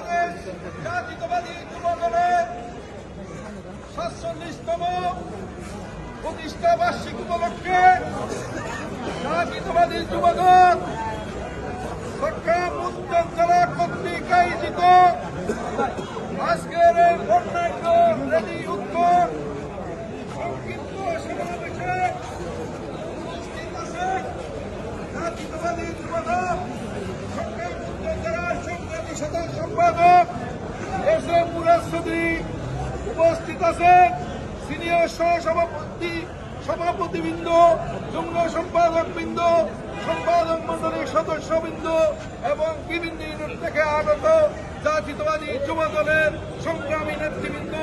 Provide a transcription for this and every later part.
বাংলাদেশ জাতীয়তাবাদী যুব দলের সাতচল্লিশতম প্রতিষ্ঠা বার্ষিক উপলক্ষে জাতীয়তাবাদী যুব দল চট্টগ্রাম উত্তর জেলা কর্তৃক আয়োজিত আজকের এই বর্ণাঢ্য রেলি উত্তর সংক্ষিপ্ত সমাবেশে উপস্থিত আছেন জাতীয়তাবাদী যুব সাধারণ সম্পাদক এস এম মুরাদ চৌধুরী উপস্থিত আছেন। সিনিয়র সহসভাপতি, সভাপতিবৃন্দ, যুগ্ম সম্পাদক বৃন্দ সম্পাদক মন্ডলীর সদস্যবৃন্দ এবং বিভিন্ন থেকে আগত জাতীয়তাবাদী যুব দলের সংগ্রামী নেতৃবৃন্দ,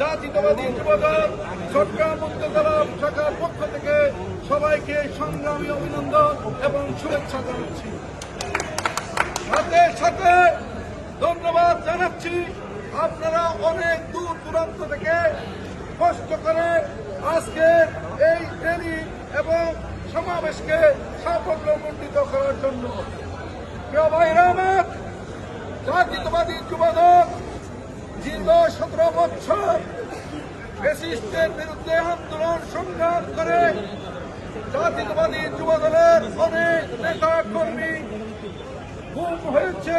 জাতীয়তাবাদী যুব দল চট্টগ্রাম উপজেলা শাখার পক্ষ থেকে সবাইকে সংগ্রামী অভিনন্দন এবং শুভেচ্ছা জানাচ্ছি। সাথে সাথে ধন্যবাদ জানাচ্ছি। আপনারা অনেক দূর দূরান্ত থেকে কষ্ট করে আজকে এই র্যালি এবং সমাবেশকে সাফল্যমণ্ডিত করার জন্য। প্রিয় ভাইরা জাতীয়তাবাদী যুবদল দীর্ঘ সতেরো বছর ফেসিস্টের বিরুদ্ধে আন্দোলন সংগ্রাম করে জাতীয়তাবাদী যুবদলের অনেক নেতা কর্মী হয়েছে।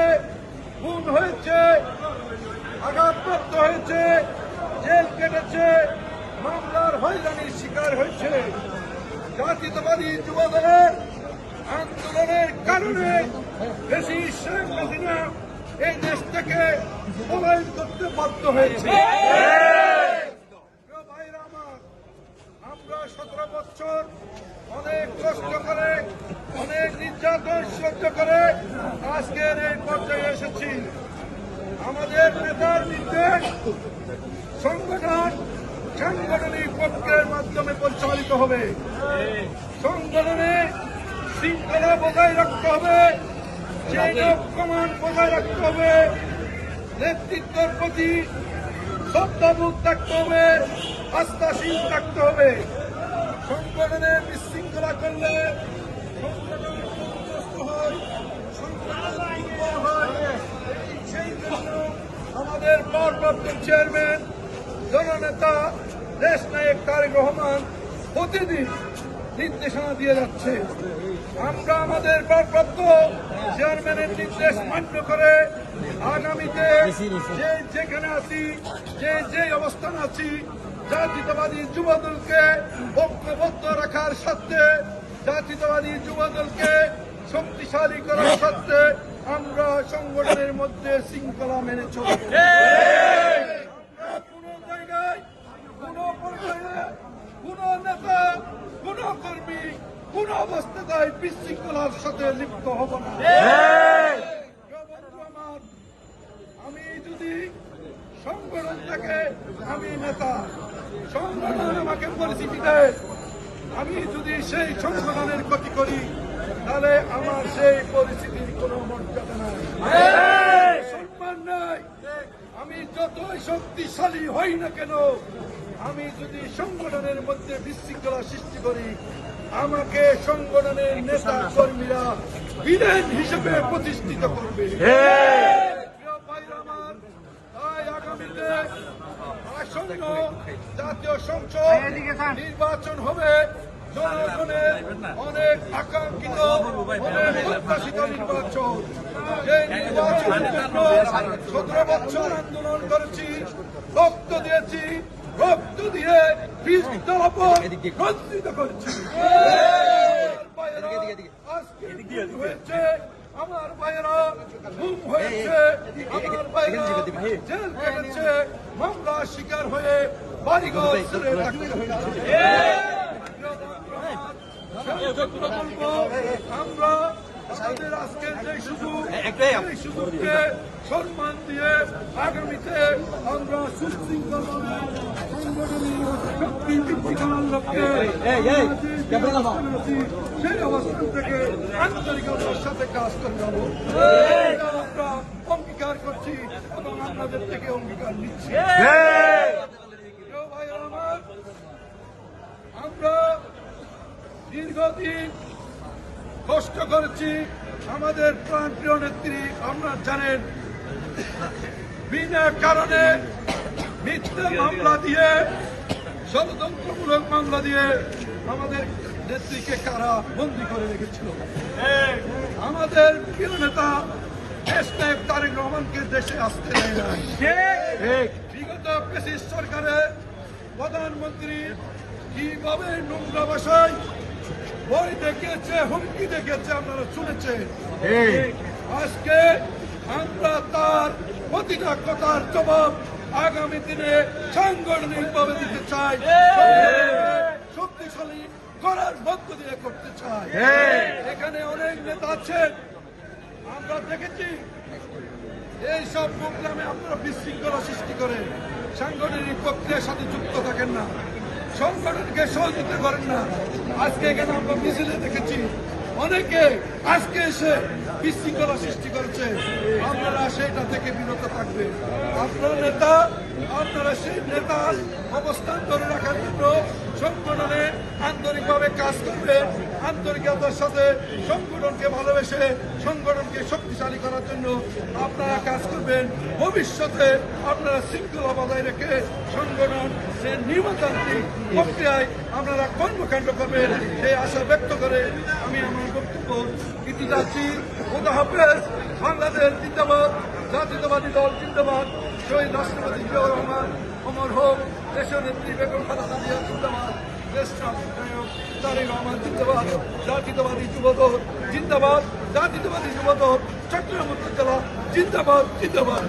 খুন হয়েছে আঘাতপ্রাপ্ত হয়েছে, জেল কেটেছে, মামলার হয়রানির শিকার হয়েছে। জাতীয়তাবাদী যুবদলের আন্দোলনের কারণে বেশি শেখ হাসিনা এই দেশ থেকে পলায়ন করতে বাধ্য হয়েছে প্রিয় ভাইরা আমার, আমরা সতেরো বছর অনেক কষ্ট করে অনেক নির্যাতন সহ্য করে আজকের এই পর্যায়ে এসেছি। আমাদের নেতার নির্দেশ সংগঠন সাংগঠনিক পক্ষের মাধ্যমে পরিচালিত হবে। সংগঠনে শৃঙ্খলা বজায় রাখতে হবে অফ বজায় রাখতে হবে নেতৃত্বের প্রতি শ্রদ্ধাবোধ থাকতে হবে আস্থাশীল থাকতে হবে। সংগঠনে বিশৃঙ্খলা করলে সেই আমাদের ভারপ্রাপ্ত চেয়ারম্যান, জননেতা, দেশ নায়ক তারেক রহমান প্রতিদিন নির্দেশনা দিয়ে যাচ্ছে। আমরা আমাদের ভারপ্রাপ্ত চেয়ারম্যানের নির্দেশ মান্য করে আগামীতে যে যেখানে আছি, যে যে অবস্থান আছি জাতীয়তাবাদী যুবদলকে ঐক্যবদ্ধ রাখার স্বার্থে জাতীয়তাবাদী যুবদলকে শক্তিশালী করার স্বার্থে আমরা সংগঠনের মধ্যে শৃঙ্খলা মেনে চলব। নেতা বিশৃঙ্খলার সাথে লিপ্ত হব না। আমি যদি সংগঠন থেকে আমি নেতা সংগঠন আমাকে পরিচিতি দেয় আমি যদি সেই সংগঠনের ক্ষতি করি তাহলে আমার সেই পরিস্থিতির কোনো মর্যাদা নাই। সম্মান নাই। আমি যতই শক্তিশালী হই না কেন আমি যদি সংগঠনের মধ্যে বিশৃঙ্খলা সৃষ্টি করি আমাকে সংগঠনের নেতা কর্মীরা বিলেন হিসেবে প্রতিষ্ঠিত করবে প্রিয় ভাইরা আমার, তাই আগামীতে আসন্ন জাতীয় সংসদ নির্বাচন হবে। জনগণের অনেক আকাঙ্ক্ষিত অনেক প্রত্যাশিত নির্বাচন। এই নির্বাচনের জন্য সতেরো বছর আন্দোলন করেছি রক্ত দিয়েছি রক্ত দিয়ে রঞ্জিত করেছি। আজকে হয়েছে আমার ভাইয়েরা ঘুম হয়েছে। আমার ভাইয়েরা জেল কেটেছে মামলা শিকার হয়ে বাড়িঘর ছেড়ে থাকতে হয়েছে। আমরা আমাদের আজকের যে সুযোগ এই সুযোগকে সম্মান দিয়ে আগামীতে আমরা সুশৃঙ্খলভাবে শক্তি লক্ষ্যে আমরা যে সেই অবস্থান থেকে আন্তরিকতার সাথে কাজ করে যাব আমরা অঙ্গীকার করছি এবং আপনাদের থেকে অঙ্গীকার নিচ্ছি। আমরা দীর্ঘদিন কষ্ট করেছি। আমাদের প্রাণ প্রিয় নেত্রী আপনারা জানেন বিনা কারণে মিথ্যা মামলা দিয়ে ষড়যন্ত্রমূলক মামলা দিয়ে আমাদের নেত্রীকে কারা বন্দি করে রেখেছিল? আমাদের প্রিয় নেতা তারেক রহমানকে দেশে আসতে দেয় না বিগত পেশিস সরকারের প্রধানমন্ত্রী কীভাবে নোংরা ভাষায় বই দেখিয়েছে হুমকি দেখিয়েছে আপনারা শুনেছেন। আজকে আমরা তার প্রতিটা কথার জবাব আগামী দিনে সাংগঠনিক ভাবে দিতে চাই। শক্তিশালী করার মধ্য দিয়ে করতে চাই। এখানে অনেক নেতা আছেন। আমরা দেখেছি এই সব প্রোগ্রামে আপনারা বিশৃঙ্খলা সৃষ্টি করে সাংগঠনিক প্রক্রিয়ার সাথে যুক্ত থাকেন না। সংগঠনকে সহযোগিতা করেন না। আজকে এখানে আমরা মিছিলে দেখেছি, অনেকে আজকে এসে বিশৃঙ্খলা সৃষ্টি করেছে। আপনারা সেটা থেকে বিরত থাকবে আপনার নেতা, আপনারা সেই নেতার অবস্থান ধরে রাখার জন্য সংগঠনে আন্তরিকভাবে কাজ করবে আন্তরিকতার সাথে সংগঠনকে ভালোবেসে সংগঠনকে শক্তিশালী করার জন্য আপনারা কাজ করবেন। ভবিষ্যতে আপনারা শৃঙ্খলা বজায় রেখে সংগঠন সে নির্বাচনটি প্রক্রিয়ায় আপনারা কর্মকাণ্ড করবেন সেই আশা ব্যক্ত করে আমি আমার বক্তব্য ইতি যাচ্ছি খোদা হাফেজ। বাংলাদেশ জিন্দাবাদ। জাতীয়তাবাদী দল জিন্দাবাদ। শহীদ রাষ্ট্রপতি জিয়াউর রহমান। অমর হোক, দেশের নেত্রী বেগম খালেদা জিয়া জিন্দাবাদ জিন্দাবাদ, জাতীয়তাবাদী যুবদল জিন্দাবাদ, জাতীয়তাবাদী যুবদল, চট্টগ্রাম উত্তর জেলা জিন্দাবাদ। জিন্দাবাদ